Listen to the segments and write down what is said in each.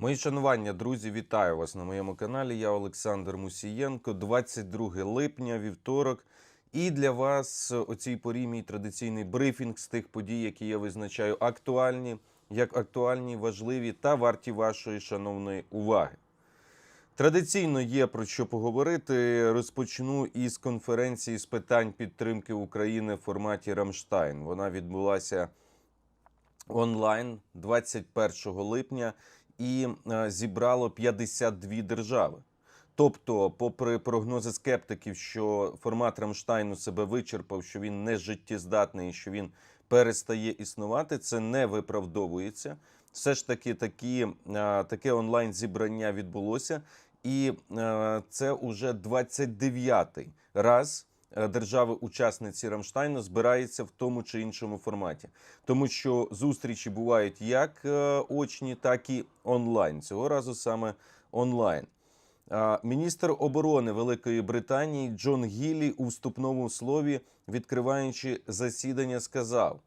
Мої шанування, друзі, вітаю вас на моєму каналі. Я Олександр Мусієнко. 22 липня, вівторок. І для вас о цій порі мій традиційний брифінг з тих подій, які я визначаю актуальні, як актуальні, важливі та варті вашої шановної уваги. Традиційно є про що поговорити. Розпочну із конференції з питань підтримки України в форматі Рамштайн. Вона відбулася онлайн 21 липня і е, зібрало 52 держави. Тобто, попри прогнози скептиків, що формат Рамштайну себе вичерпав, що він не життєздатний, що він перестає існувати, це не виправдовується. Все ж таки, такі, е, таке онлайн зібрання відбулося, і е, це уже 29-й раз держави-учасниці Рамштайну збираються в тому чи іншому форматі, тому що зустрічі бувають як е, очні, так і онлайн. Цього разу саме онлайн. Міністр оборони Великої Британії Джон Гіллі у вступному слові, відкриваючи засідання, сказав,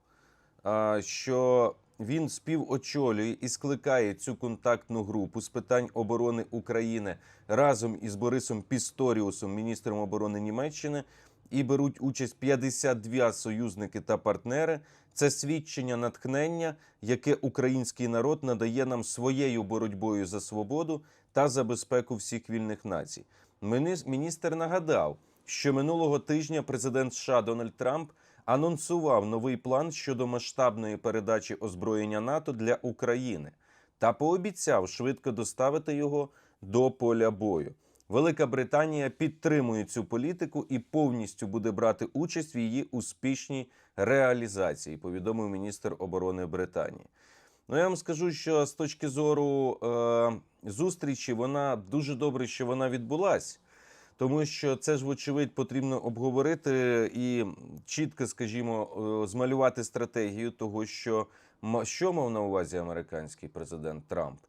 що він співочолює і скликає цю контактну групу з питань оборони України разом із Борисом Пісторіусом, міністром оборони Німеччини, і беруть участь 52 союзники та партнери. Це свідчення натхнення, яке український народ надає нам своєю боротьбою за свободу та за безпеку всіх вільних націй. Міністр нагадав, що минулого тижня президент США Дональд Трамп анонсував новий план щодо масштабної передачі озброєння НАТО для України та пообіцяв швидко доставити його до поля бою. Велика Британія підтримує цю політику і повністю буде брати участь в її успішній реалізації, повідомив міністр оборони Британії. Ну я вам скажу, що з точки зору е, зустрічі вона дуже добре, що вона відбулась, тому що це ж, вочевидь, потрібно обговорити і чітко, скажімо, е, змалювати стратегію того, що що мав на увазі американський президент Трамп.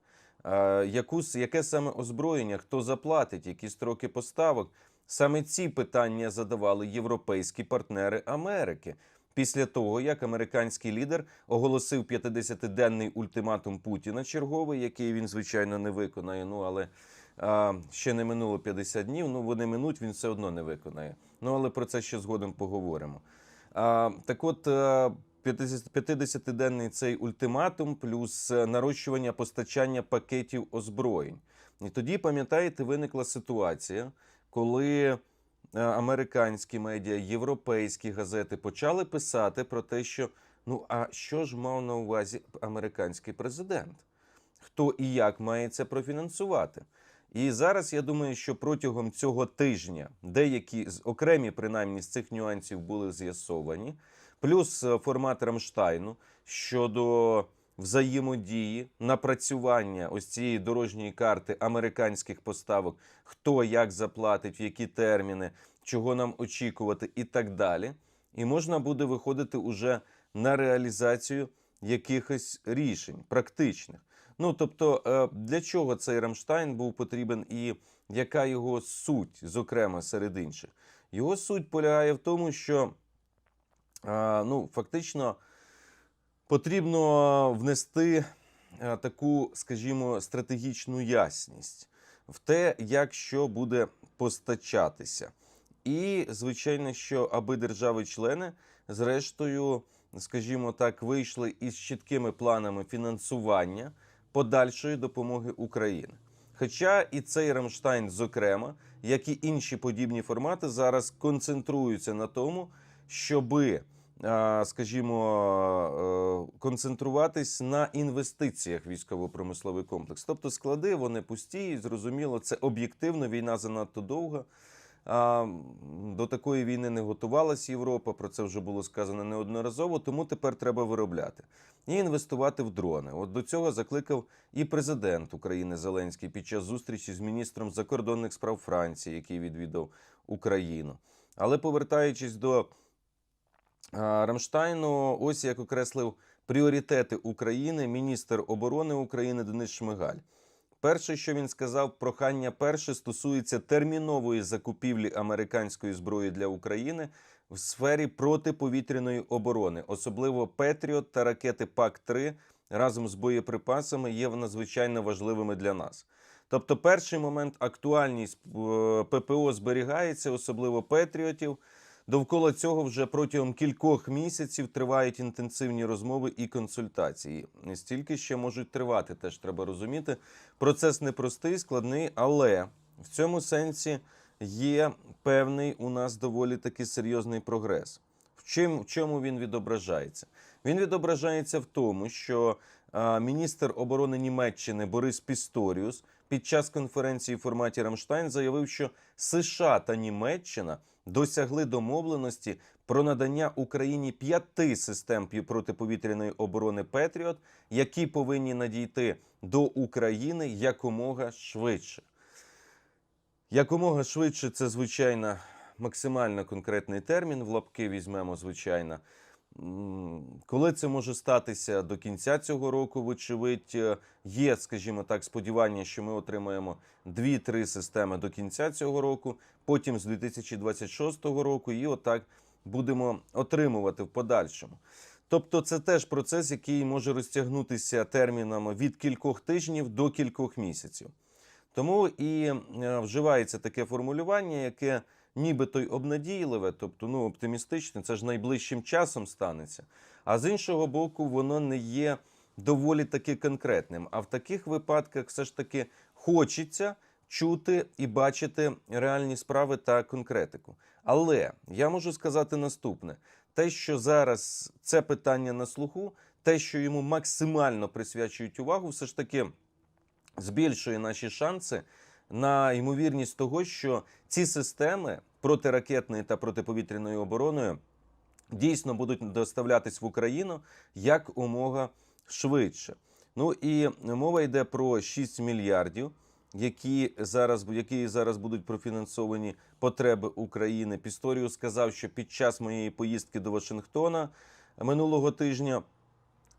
Е, яку, яке саме озброєння, хто заплатить, які строки поставок. Саме ці питання задавали європейські партнери Америки після того, як американський лідер оголосив 50-денний ультиматум Путіна черговий, який він, звичайно, не виконає. Ну але а, ще не минуло 50 днів. Ну вони минуть, він все одно не виконає. Ну але про це ще згодом поговоримо. А, так от. Е, 50 50-денний цей ультиматум, плюс е, нарощування постачання пакетів озброєнь. І тоді, пам'ятаєте, виникла ситуація, коли е, американські медіа, європейські газети почали писати про те, що ну а що ж мав на увазі американський президент? Хто і як має це профінансувати? І зараз я думаю, що протягом цього тижня деякі окремі принаймні з цих нюансів були з'ясовані, плюс формат Рамштайну щодо взаємодії, напрацювання ось цієї дорожньої карти американських поставок, хто як заплатить, в які терміни, чого нам очікувати, і так далі. І можна буде виходити уже на реалізацію якихось рішень практичних. Ну тобто, е, для чого цей Рамштайн був потрібен і яка його суть, зокрема серед інших? Його суть полягає в тому, що ну, фактично потрібно внести е, таку, скажімо, стратегічну ясність в те, як що буде постачатися. І, звичайно, що аби держави-члени, зрештою, скажімо так, вийшли із чіткими планами фінансування подальшої допомоги Україні. Хоча і цей Рамштайн, зокрема, як і інші подібні формати, зараз концентруються на тому, щоби, скажімо, е, концентруватись на інвестиціях військово-промисловий комплекс. Тобто склади вони пусті, і зрозуміло, це об'єктивно. Війна занадто довга. До такої війни не готувалась Європа. Про це вже було сказано неодноразово. Тому тепер треба виробляти і інвестувати в дрони. От до цього закликав і президент України Зеленський під час зустрічі з міністром закордонних справ Франції, який відвідав Україну. Але повертаючись до Рамштайну, ось як окреслив пріоритети України міністр оборони України Денис Шмигаль. Перше, що він сказав, прохання перше стосується термінової закупівлі американської зброї для України в сфері протиповітряної оборони, особливо Петріот та ракети ПАК-3 разом з боєприпасами є надзвичайно важливими для нас. Тобто, перший момент актуальність е, ППО зберігається, особливо Петріотів. Довкола цього вже протягом кількох місяців тривають інтенсивні розмови і консультації. Стільки ще можуть тривати, теж треба розуміти. Процес непростий, складний, але в цьому сенсі є певний у нас доволі таки серйозний прогрес. В чим, в чому він відображається? Він відображається в тому, що міністр оборони Німеччини Борис Пісторіус під час конференції в форматі Рамштайн заявив, що США та Німеччина досягли домовленості про надання Україні п'яти систем протиповітряної оборони Петріот, які повинні надійти до України якомога швидше. Якомога швидше це, звичайно, максимально конкретний термін. В лапки візьмемо, звичайно. Коли це може статися до кінця цього року, вочевидь, е, є, скажімо так, сподівання, що ми отримаємо 2-3 системи до кінця цього року, потім з 2026 року, і отак будемо отримувати в подальшому. Тобто, це теж процес, який може розтягнутися термінами від кількох тижнів до кількох місяців. Тому і е, вживається таке формулювання, яке нібито й обнадійливе, тобто ну, оптимістичне, це ж найближчим часом станеться. А з іншого боку, воно не є доволі таки конкретним. А в таких випадках все ж таки хочеться чути і бачити реальні справи та конкретику. Але я можу сказати наступне: те, що зараз це питання на слуху, те, що йому максимально присвячують увагу, все ж таки збільшує наші шанси на ймовірність того, що ці системи протиракетної та протиповітряної оборони дійсно будуть доставлятись в Україну як умога швидше. Ну і мова йде про 6 мільярдів, які зараз, які зараз будуть профінансовані потреби України. Пісторіус сказав, що під час моєї поїздки до Вашингтона минулого тижня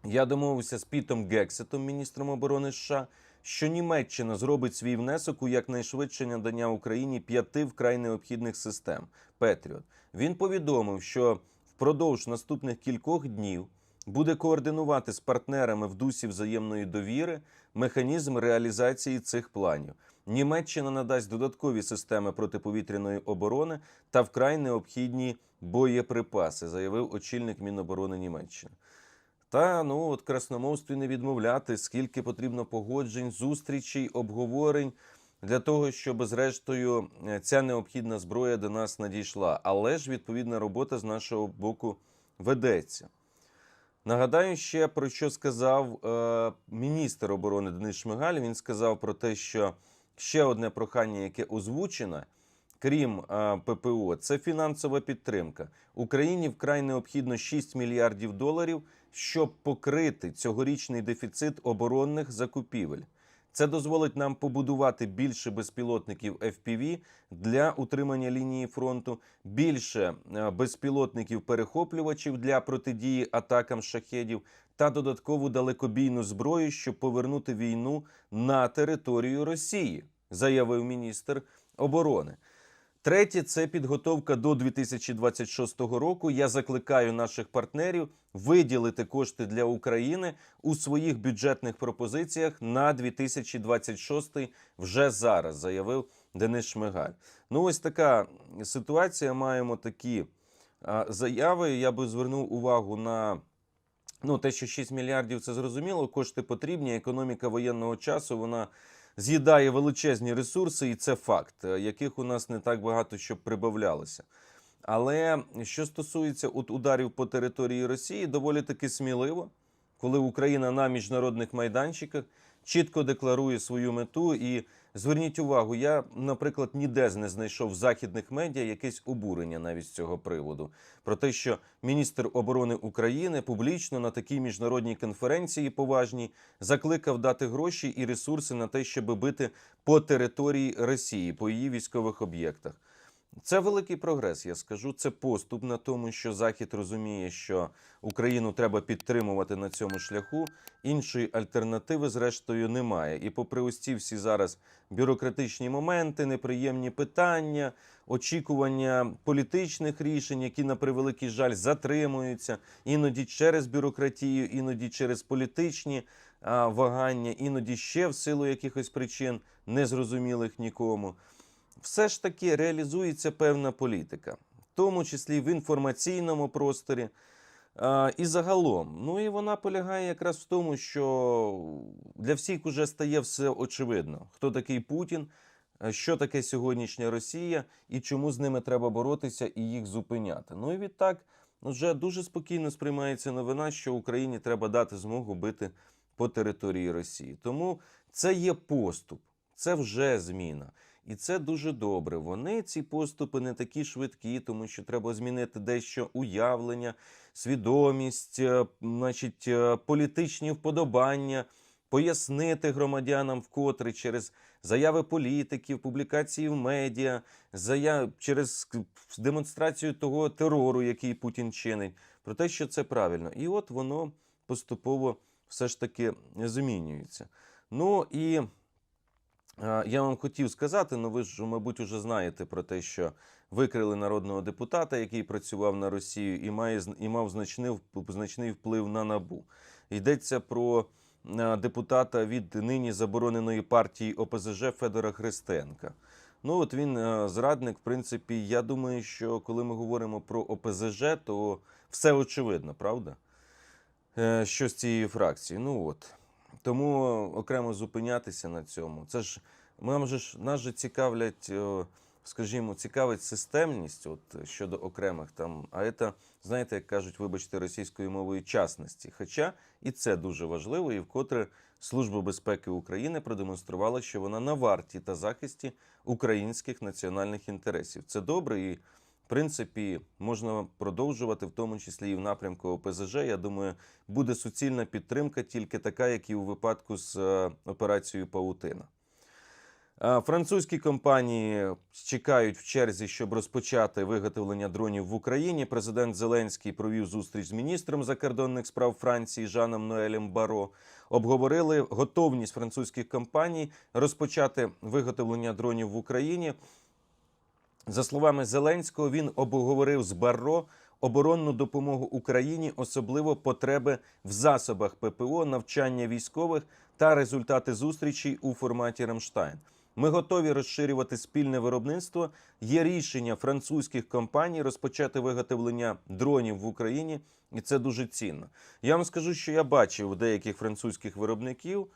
я домовився з Пітом Гексетом, міністром оборони США, що Німеччина зробить свій внесок у якнайшвидше надання Україні п'яти вкрай необхідних систем Петріот. Він повідомив, що впродовж наступних кількох днів буде координувати з партнерами в дусі взаємної довіри механізм реалізації цих планів. Німеччина надасть додаткові системи протиповітряної оборони та вкрай необхідні боєприпаси, заявив очільник Міноборони Німеччини. Та ну от красномовстві не відмовляти, скільки потрібно погоджень, зустрічей, обговорень для того, щоб зрештою е, ця необхідна зброя до нас надійшла. Але ж відповідна робота з нашого боку ведеться. Нагадаю ще про що сказав е, міністр оборони Денис Шмигаль. Він сказав про те, що ще одне прохання, яке озвучено, крім е, ППО, це фінансова підтримка. Україні вкрай необхідно 6 мільярдів доларів, щоб покрити цьогорічний дефіцит оборонних закупівель. Це дозволить нам побудувати більше безпілотників FPV для утримання лінії фронту, більше е, безпілотників-перехоплювачів для протидії атакам шахедів та додаткову далекобійну зброю, щоб повернути війну на територію Росії, заявив міністр оборони. Третє це підготовка до 2026 року. Я закликаю наших партнерів виділити кошти для України у своїх бюджетних пропозиціях на 2026 вже зараз, заявив Денис Шмигаль. Ну, ось така ситуація. Маємо такі заяви. Я би звернув увагу на. Ну, те, що 6 мільярдів, це зрозуміло. Кошти потрібні. Економіка воєнного часу вона з'їдає величезні ресурси, і це факт, е, яких у нас не так багато, щоб прибавлялося. Але що стосується от ударів по території Росії, доволі таки сміливо, коли Україна на міжнародних майданчиках чітко декларує свою мету. І зверніть увагу, я, наприклад, ніде не знайшов в західних медіа якесь обурення навіть з цього приводу. Про те, що міністр оборони України публічно на такій міжнародній конференції поважній закликав дати гроші і ресурси на те, щоб бити по території Росії, по її військових об'єктах. Це великий прогрес, я скажу. Це поступ на тому, що Захід розуміє, що Україну треба підтримувати на цьому шляху. Іншої альтернативи, зрештою, немає. І попри ці всі зараз бюрократичні моменти, неприємні питання, очікування політичних рішень, які на превеликий жаль затримуються, іноді через бюрократію, іноді через політичні вагання, іноді ще в силу якихось причин, незрозумілих нікому все ж таки реалізується певна політика, в тому числі в інформаційному просторі. І загалом, ну і вона полягає якраз в тому, що для всіх вже стає все очевидно, хто такий Путін, е, що таке сьогоднішня Росія і чому з ними треба боротися і їх зупиняти. Ну і відтак вже дуже спокійно сприймається новина, що Україні треба дати змогу бити по території Росії. Тому це є поступ, це вже зміна. І це дуже добре. Вони ці поступи не такі швидкі, тому що треба змінити дещо уявлення, свідомість, е, значить, е, політичні вподобання, пояснити громадянам вкотре через заяви політиків, публікації в медіа, заяв через демонстрацію того терору, який Путін чинить, про те, що це правильно. І от воно поступово все ж таки змінюється. Ну і. А, Я вам хотів сказати, ну ви ж, мабуть, уже знаєте про те, що викрили народного депутата, який працював на Росію і має і мав значний, значний вплив на набу. Йдеться про депутата від нині забороненої партії ОПЗЖ Федора Христенка. Ну от він зрадник. В принципі, я думаю, що коли ми говоримо про ОПЗЖ, то все очевидно, правда? Е, Що з цієї фракції? Ну от. Тому окремо зупинятися на цьому. Це ж нам же ж нас же цікавлять, е, скажімо, цікавить системність от, щодо окремих там. А це, знаєте, як кажуть, вибачте, російською мовою частності. Хоча і це дуже важливо, і вкотре Служба безпеки України продемонструвала, що вона на варті та захисті українських національних інтересів. Це добре і. Принципі, можна продовжувати, в тому числі і в напрямку ОПЗЖ. Я думаю, буде суцільна підтримка, тільки така, як і у випадку з е, операцією Паутина. Е, Французькі компанії чекають в черзі, щоб розпочати виготовлення дронів в Україні. Президент Зеленський провів зустріч з міністром закордонних справ Франції Жаном Ноелем Баро. Обговорили готовність французьких компаній розпочати виготовлення дронів в Україні. За словами Зеленського, він обговорив з Барро оборонну допомогу Україні, особливо потреби в засобах ППО, навчання військових та результати зустрічей у форматі Рамштайн. Ми готові розширювати спільне виробництво. Є рішення французьких компаній розпочати виготовлення дронів в Україні, і це дуже цінно. Я вам скажу, що я бачив деяких французьких виробників,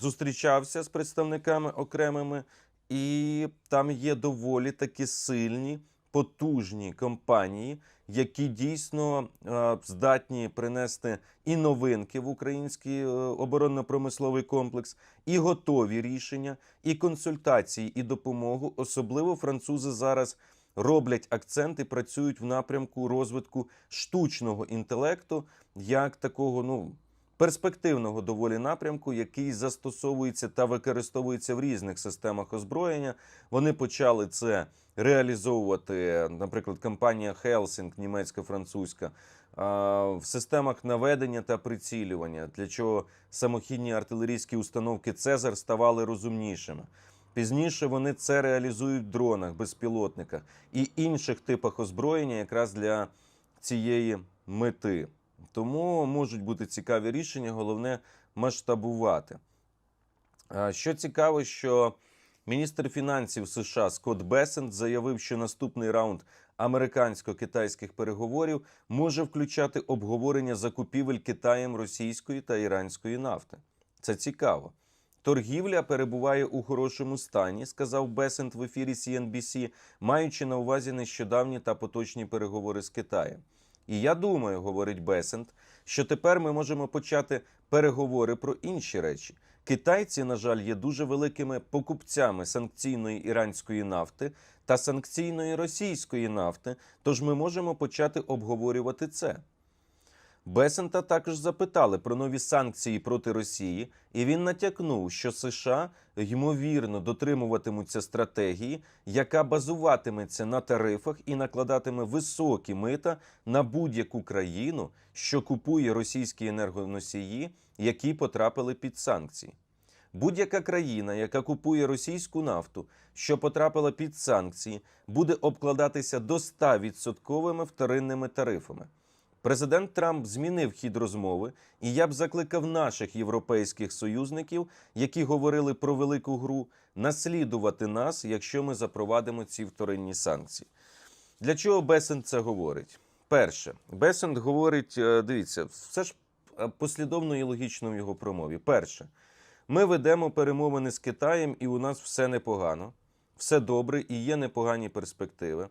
зустрічався з представниками окремими, і там є доволі такі сильні, потужні компанії, які дійсно е, здатні принести і новинки в український е, оборонно-промисловий комплекс, і готові рішення, і консультації, і допомогу. Особливо французи зараз роблять акцент і працюють в напрямку розвитку штучного інтелекту як такого, ну перспективного доволі напрямку, який застосовується та використовується в різних системах озброєння. Вони почали це реалізовувати, наприклад, компанія Хелсінг, німецько-французька, в системах наведення та прицілювання, для чого самохідні артилерійські установки Цезар ставали розумнішими. Пізніше вони це реалізують в дронах, безпілотниках і інших типах озброєння, якраз для цієї мети. Тому можуть бути цікаві рішення, головне масштабувати. Що цікаво, що міністр фінансів США Скотт Бесент заявив, що наступний раунд американсько-китайських переговорів може включати обговорення закупівель Китаєм російської та іранської нафти. Це цікаво. Торгівля перебуває у хорошому стані, сказав Бесент в ефірі CNBC, маючи на увазі нещодавні та поточні переговори з Китаєм. І я думаю, говорить Бесент, що тепер ми можемо почати переговори про інші речі. Китайці, на жаль, є дуже великими покупцями санкційної іранської нафти та санкційної російської нафти, тож ми можемо почати обговорювати це. Бесента також запитали про нові санкції проти Росії, і він натякнув, що США ймовірно дотримуватимуться стратегії, яка базуватиметься на тарифах і накладатиме високі мита на будь-яку країну, що купує російські енергоносії, які потрапили під санкції. Будь-яка країна, яка купує російську нафту, що потрапила під санкції, буде обкладатися до 100% вторинними тарифами. Президент Трамп змінив хід розмови, і я б закликав наших європейських союзників, які говорили про велику гру, наслідувати нас, якщо ми запровадимо ці вторинні санкції. Для чого Бесент це говорить? Перше, Бесент говорить: е, дивіться, все ж е, послідовно і логічно в його промові. Перше, ми ведемо перемовини з Китаєм, і у нас все непогано, все добре і є непогані перспективи.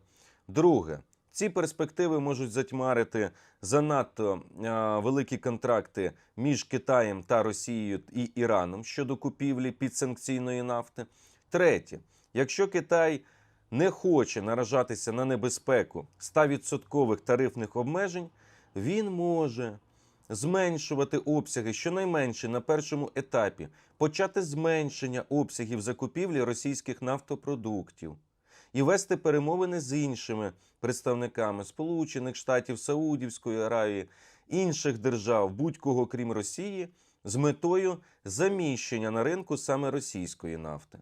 Друге, ці перспективи можуть затьмарити занадто а, великі контракти між Китаєм та Росією і Іраном щодо купівлі підсанкційної нафти. Третє, якщо Китай не хоче наражатися на небезпеку 100% тарифних обмежень, він може зменшувати обсяги щонайменше на першому етапі, почати зменшення обсягів закупівлі російських нафтопродуктів і вести перемовини з іншими представниками Сполучених Штатів, Саудівської Аравії, інших держав, будь-кого крім Росії, з метою заміщення на ринку саме російської нафти.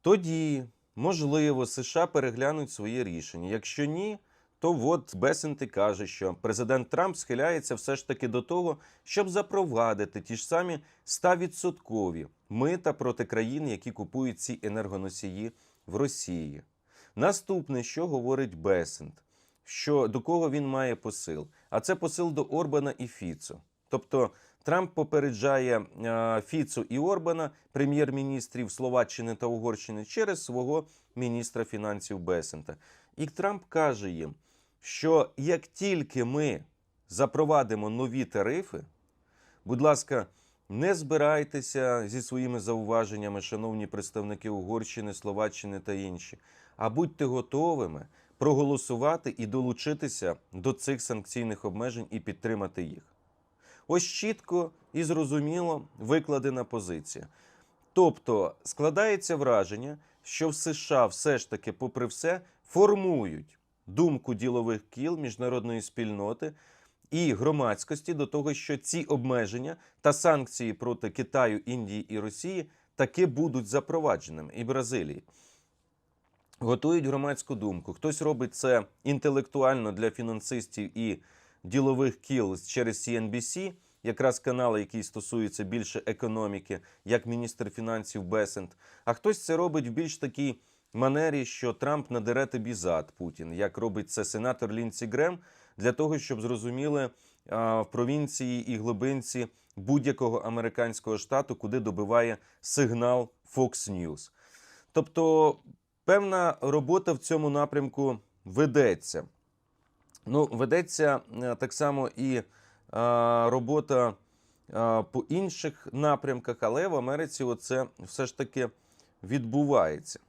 Тоді, можливо, США переглянуть своє рішення. Якщо ні, то от Бесент і каже, що президент Трамп схиляється все ж таки до того, щоб запровадити ті ж самі 100% мита проти країн, які купують ці енергоносії в Росії. Наступне, що говорить Бесент, що до кого він має посил? А це посил до Орбана і Фіцо. Тобто Трамп попереджає е, Фіцу і Орбана, прем'єр-міністрів Словаччини та Угорщини, через свого міністра фінансів Бесента. І Трамп каже їм, що як тільки ми запровадимо нові тарифи, будь ласка, не збирайтеся зі своїми зауваженнями, шановні представники Угорщини, Словаччини та інші, а будьте готовими проголосувати і долучитися до цих санкційних обмежень і підтримати їх. Ось чітко і зрозуміло викладена позиція. Тобто складається враження, що в США все ж таки, попри все, формують думку ділових кіл міжнародної спільноти і громадськості до того, що ці обмеження та санкції проти Китаю, Індії і Росії таки будуть запровадженими і Бразилії. Готують громадську думку. Хтось робить це інтелектуально для фінансистів і ділових кіл через CNBC, якраз канал, який стосується більше економіки, як міністр фінансів Бесент. А хтось це робить в більш такій манері, що Трамп надере тобі зад Путін, як робить це сенатор Лінці Грем, для того, щоб зрозуміли в провінції і глибинці будь-якого американського штату, куди добиває сигнал Fox News. Тобто певна робота в цьому напрямку ведеться. Ну, ведеться е, так само і е, робота е, по інших напрямках, але в Америці оце все ж таки відбувається.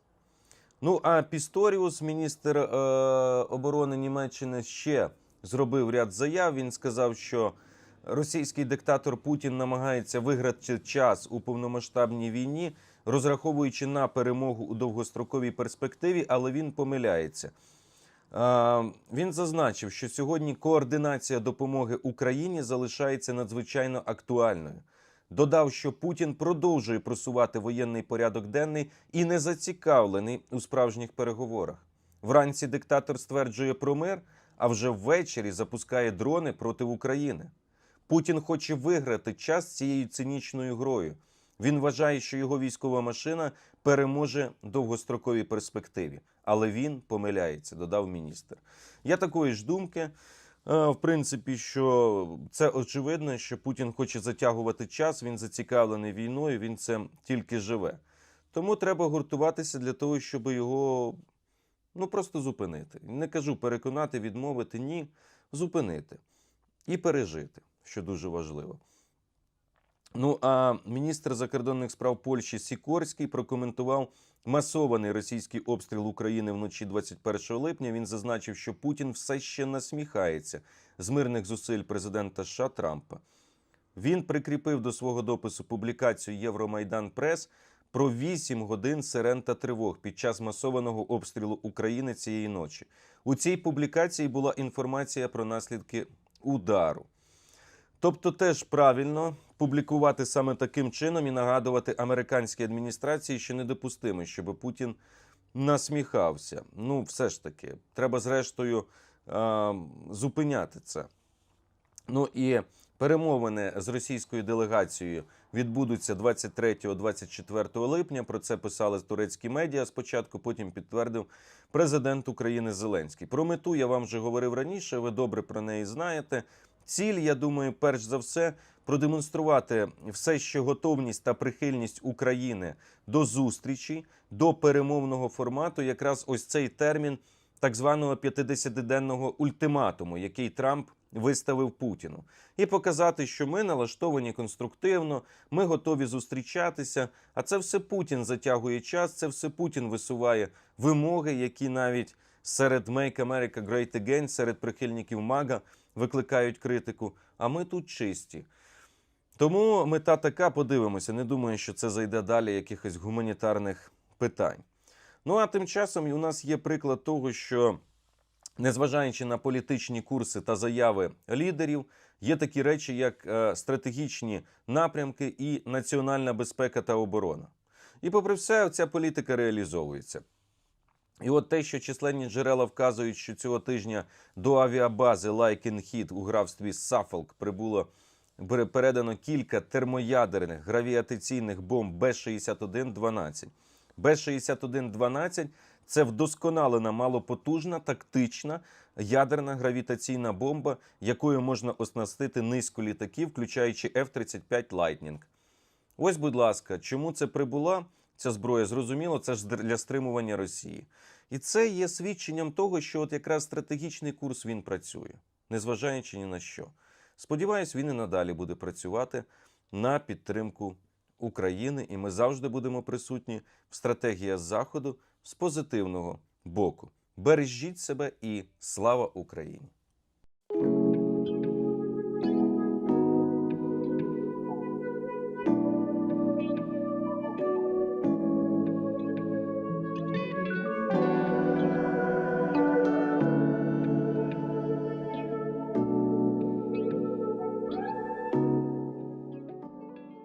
Ну, а Пісторіус, міністр е, оборони Німеччини, ще зробив ряд заяв. Він сказав, що російський диктатор Путін намагається виграти час у повномасштабній війні, розраховуючи на перемогу у довгостроковій перспективі, але він помиляється. Він зазначив, що сьогодні координація допомоги Україні залишається надзвичайно актуальною. Додав, що Путін продовжує просувати воєнний порядок денний і не зацікавлений у справжніх переговорах. Вранці диктатор стверджує про мир, а вже ввечері запускає дрони проти України. Путін хоче виграти час цією цинічною грою. Він вважає, що його військова машина переможе в довгостроковій перспективі, але він помиляється, додав міністр. Я такої ж думки. Е, В принципі, що це очевидно, що Путін хоче затягувати час, він зацікавлений війною, він це тільки живе. Тому треба гуртуватися для того, щоб його ну просто зупинити. Не кажу переконати, відмовити, ні, зупинити і пережити, що дуже важливо. Ну а міністр закордонних справ Польщі Сікорський прокоментував масований російський обстріл України вночі 21 липня. Він зазначив, що Путін все ще насміхається з мирних зусиль президента США Трампа. Він прикріпив до свого допису публікацію Євромайдан Прес про 8 годин сирен та тривог під час масованого обстрілу України цієї ночі. У цій публікації була інформація про наслідки удару. Тобто, теж правильно публікувати саме таким чином і нагадувати американській адміністрації, що недопустимо, щоб Путін насміхався. Ну, все ж таки, треба зрештою зупиняти це. Ну і перемовини з російською делегацією відбудуться 23-24 липня. Про це писали турецькі медіа спочатку, потім підтвердив президент України Зеленський. Про мету я вам вже говорив раніше. Ви добре про неї знаєте. Ціль, я думаю, перш за все продемонструвати все, що готовність та прихильність України до зустрічі, до перемовного формату, якраз ось цей термін так званого 50-денного ультиматуму, який Трамп виставив Путіну, і показати, що ми налаштовані конструктивно, ми готові зустрічатися. А це все Путін затягує час, це все Путін висуває вимоги, які навіть серед Make America Great Again, серед прихильників МАГА викликають критику. А ми тут чисті. Тому мета така, подивимося. Не думаю, що це зайде далі якихось гуманітарних питань. Ну а тим часом у нас є приклад того, що незважаючи на політичні курси та заяви лідерів, є такі речі, як е, стратегічні напрямки і національна безпека та оборона. І попри все, ця політика реалізовується. І от те, що численні джерела вказують, що цього тижня до авіабази Лайкенхід у графстві Сафолк прибуло передано кілька термоядерних гравіатаційних бомб Б-61-12. Б-61-12 – це вдосконалена малопотужна тактична ядерна гравітаційна бомба, якою можна оснастити низку літаків, включаючи F-35 Lightning. Ось, будь ласка, чому це прибула ця зброя? Зрозуміло, це ж для стримування Росії. І це є свідченням того, що от якраз стратегічний курс він працює, незважаючи ні на що. Сподіваюсь, він і надалі буде працювати на підтримку України, і ми завжди будемо присутні в стратегіях Заходу з позитивного боку. Бережіть себе і слава Україні!